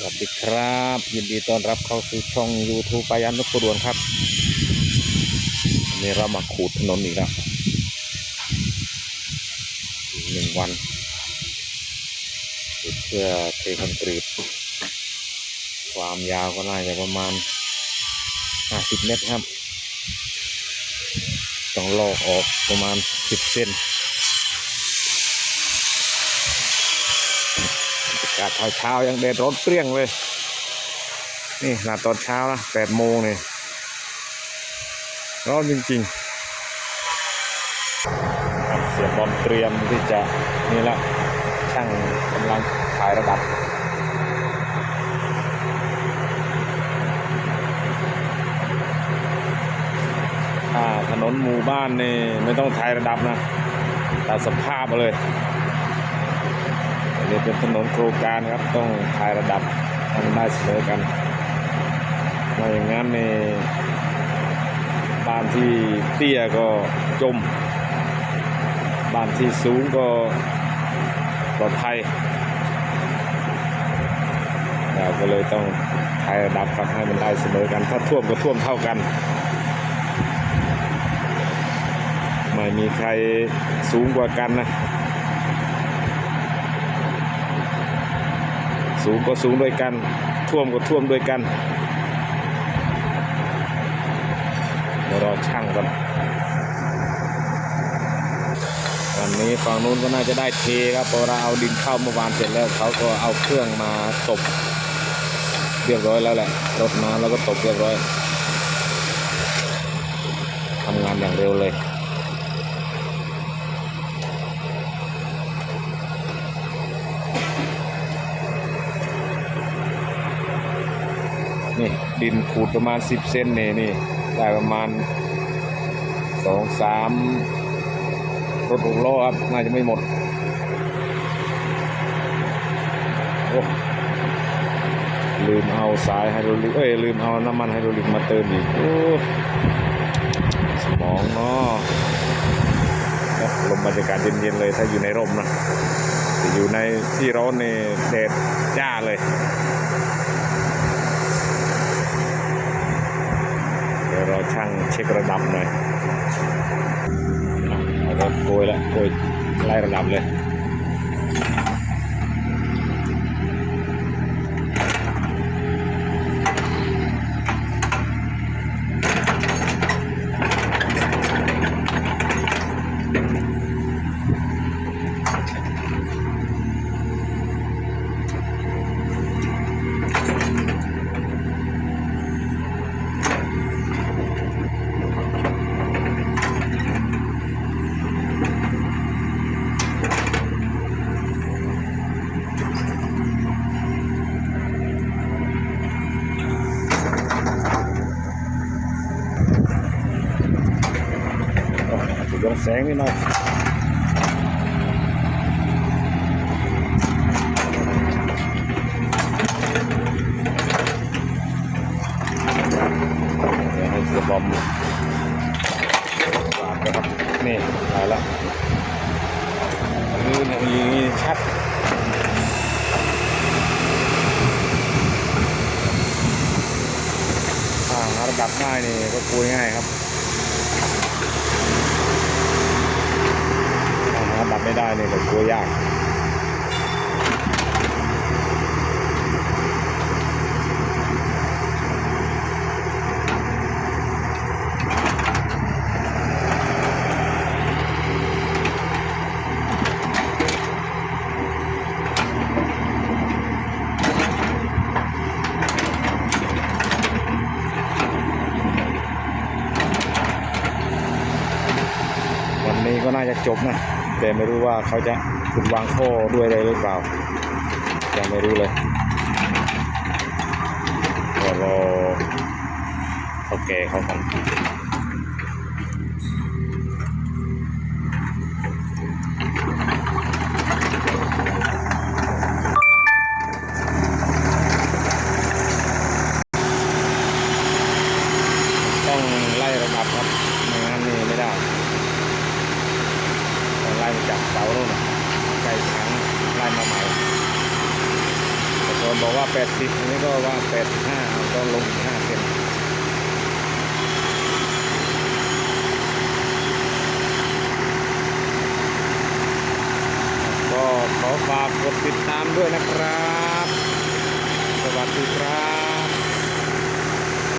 สวัสดีครับ ยินดีต้อนรับเข้าสู่ช่อง YouTube ปายันนกกระดวนครับวันนี้เรามาขูดถนนอีกแล้วหนึ่งวันขูดเพื่อเทคอนกรีต ความยาวก็น่าจะประมาณ 50 เมตรครับ ต้องลอกออกประมาณ 10 เซนอา กาศเช้ายังแดดร้อนเปรี้ยงเลย นี่ขนาดตอนเช้านะ8โมงนี่ร้อนจริงๆ เสียบอลเตรียมที่จะนี่ละช่างกำลังถ่ายระดับถนนหมู่บ้านนี่ไม่ต้องถ่ายระดับนะตามสภาพมาเลย อันนี้เป็นถนนโครงการครับต้องถ่ายระดับให้มันได้เสมอกันไม่อย่างนั้นในบ้านที่เตี้ยก็จม บ้านที่สูงก็ปลอดภัยเราก็เลยต้องถ่ายระดับครับให้มันได้เสมอกัน ถ้าท่วมก็ท่วมเท่ากัน ไม่มีใครสูงกว่ากันนะ สูงก็สูงด้วยกัน ท่วมก็ท่วมด้วยกันเดี๋ยวรอช่างก่อนวันนี้ฝั่งนู้นก็น่าจะได้เทครับพราะเราเอาดินเข้าเมื่อวานเสร็จแล้วเขาก็เอาเครื่องมาตบเรียบร้อยแล้วแหละรถมาแล้วก็ตบเรียบร้อยทำงานอย่างเร็วเลย นี่ดินขูดประมาณ 10 เซนนี่นี่ได้ประมาณสองสามรถหกล้อครับ น่าจะไม่หมดลืมเอาสายไฮโดรลิกเอ้ยลืมเอาน้ำมันไฮโดรลิกมาเติมอีกโอ้สมองเนาะลมบรรยากาศเย็นๆเลยถ้าอยู่ในร่มนะแต่อยู่ในที่ร้อนในแดดจ้าเลย เดี๋ยวเรา ช็คระดับหน่อยเอาโกยละโกยไล่ระดับเลย แสงนี่หน่อยเดี๋ยวให้เสียบอมวางไปครับ นี่ได้แล้วนี่เนี่ยมีชัดถ้าหาระดับง่ายนี่ก็คุยง่ายครับ ถ้าหา ระดับไม่ได้นี่ก็กลัวยากวันนี้ก็น่าจะจบนะ แต่ไม่รู้ว่าเขาจะขุดวางท่อด้วยอะไรหรือเปล่ายังไม่รู้เลยก็รอเขาแก่เขากันต้องไล่ระดับครับไม่งั้นนี่ไม่ได้ ไล่มาจากเสาโน่นน่ะไล่ช้างไล่มาใหม่แล้วก็คนบอกว่า 80นนี้ก็ว่า 85เอาก็ลงอีก5เซนก็ขอฝากกดติดตามด้วยนะครับ สวัสดีครับ